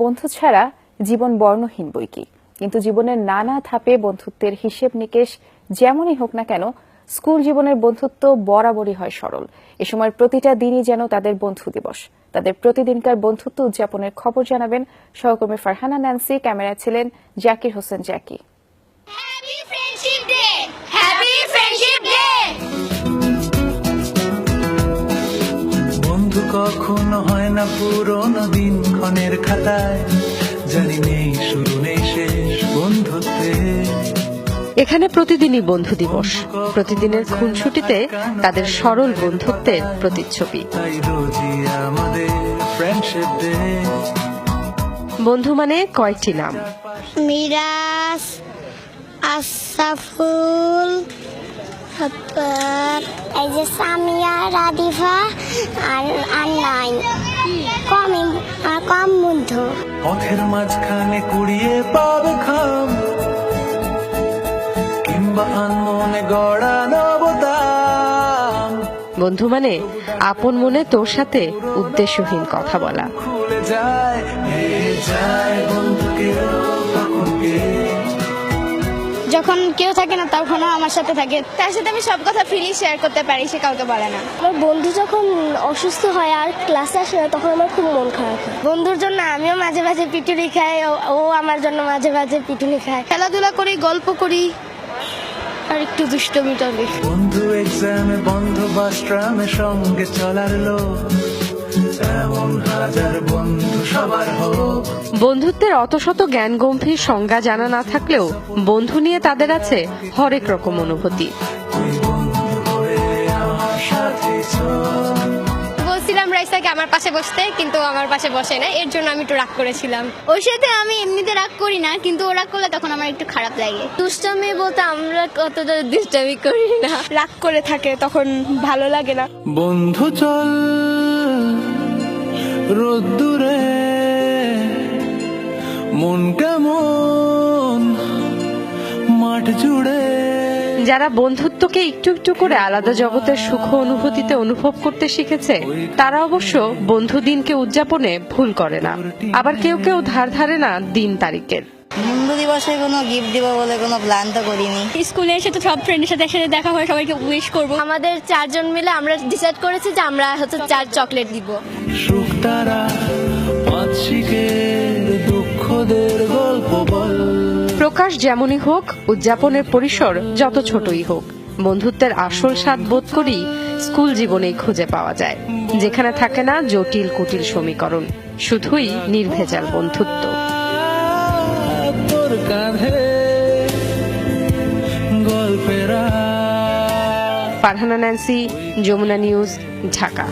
বন্ধু ছাড়া জীবন বর্ণহীন বই কি? কিন্তু জীবনের নানা ধাপে বন্ধুত্বের হিসেব নিকেশ যেমনই হোক না কেন স্কুল জীবনের বন্ধুত্ব বরাবরই হয় সরল। এ সময়ের প্রতিটা দিনই যেন তাদের বন্ধু দিবস। তাদের প্রতিদিনকার বন্ধুত্ব উদযাপনের খবর জানাবেন সহকর্মী ফারহানা ন্যান্সি ক্যামেরায় ছিলেন Zakir Hossain Zaki. Happy friendship day happy friendship day বন্ধু কখনো হয়? না পুরোনো দিন ক্ষণের খাতায় জানি নেই শুরু নেই শেষ বন্ধুত্বে। এখানে প্রতিদিনই বন্ধু দিবস। প্রতিদিনের খুনসুটিতে তাদের সরল বন্ধুত্বের প্রতিচ্ছবি। তাই রোজই আমাদের ফ্রেন্ডশিপ ডে বন্ধু মানে কয়টি নাম? মিরাজ আসাফুল তারপর এই যে সামিয়া রাদিফা আর আর নাই কম কম বন্ধু পথের মাঝখানে কুড়িয়ে পাবে খাম। কিংবা আনমনে গড়া নবতাম বন্ধু মানে আপন মনে তোর সাথে উদ্দেশ্যহীন কথা বলা। খুলে যায় যায় বন্ধুকে যখন কেউ থাকে না তখনও আমার সাথে থাকে। তার সাথে আমি সব কথা ফ্রি শেয়ার করতে পারি সে কাউকে বলে না। আমার বন্ধু যখন অসুস্থ হয় আর ক্লাসে আসে না তখন আমার খুব মন খারাপ হয়। বন্ধুর জন্য আমিও মাঝে মাঝে পিটুনি খাই ও- ও আমার জন্য মাঝে মাঝে পিটুনি খায়। খেলাধুলা করি গল্প করি আর একটু দুষ্টমি টমি বন্ধু এক্সামে বন্ধ বাস্ট্রামে সঙ্গে চলার লোক। বন্ধুত্বের অত শত জ্ঞান গম্ভীর সংজ্ঞা জানা না থাকলেও বন্ধু নিয়ে তাদের আছে হরেক রকম অনুভূতি। বলছিলাম রাইসাকে আমার পাশে বসতে কিন্তু আমার পাশে বসে না এর জন্য আমি একটু রাগ করেছিলাম। ওর সাথে আমি এমনিতে রাগ করি না কিন্তু ও রাগ করলে তখন আমার একটু খারাপ লাগে। দুষ্টামি বলতে আমরা কতটা দুষ্টামি করি না। রাগ করে থাকে তখন ভালো লাগে না। বন্ধু চল রোদ্দুরে মন কেমন? মাঠ জুড়ে। যারা বন্ধুত্বকে একটু একটু করে আলাদা জগতের সুখ অনুভূতিতে অনুভব করতে শিখেছে তারা অবশ্য বন্ধু দিনকে উদযাপনে ভুল করে না। আবার কেউ কেউ ধার ধারে না দিন তারিখের। বন্ধু দিবসে কোনো গিফট দিব বলে কোনো প্ল্যান তো করিনি। স্কুলে এসে তো সব ফ্রেন্ডের সাথে একসাথে দেখা হয় সবাইকে উইশ করব। আমাদের চারজন মিলে আমরা ডিসাইড করেছি যে আমরা হচ্ছে চার চকলেট দিব। সুখ তারা পাঁচ দুঃখদের গল্প বল। প্রকাশ যেমনই হোক উদযাপনের পরিসর যত ছোটই হোক বন্ধুত্বের আসল স্বাদ বোধ করি স্কুল জীবনেই খুঁজে পাওয়া যায় যেখানে থাকে না জটিল কুটিল সমীকরণ শুধুই নির্ভেজাল বন্ধুত্ব। Farhana Nancy Jamuna news Dhaka.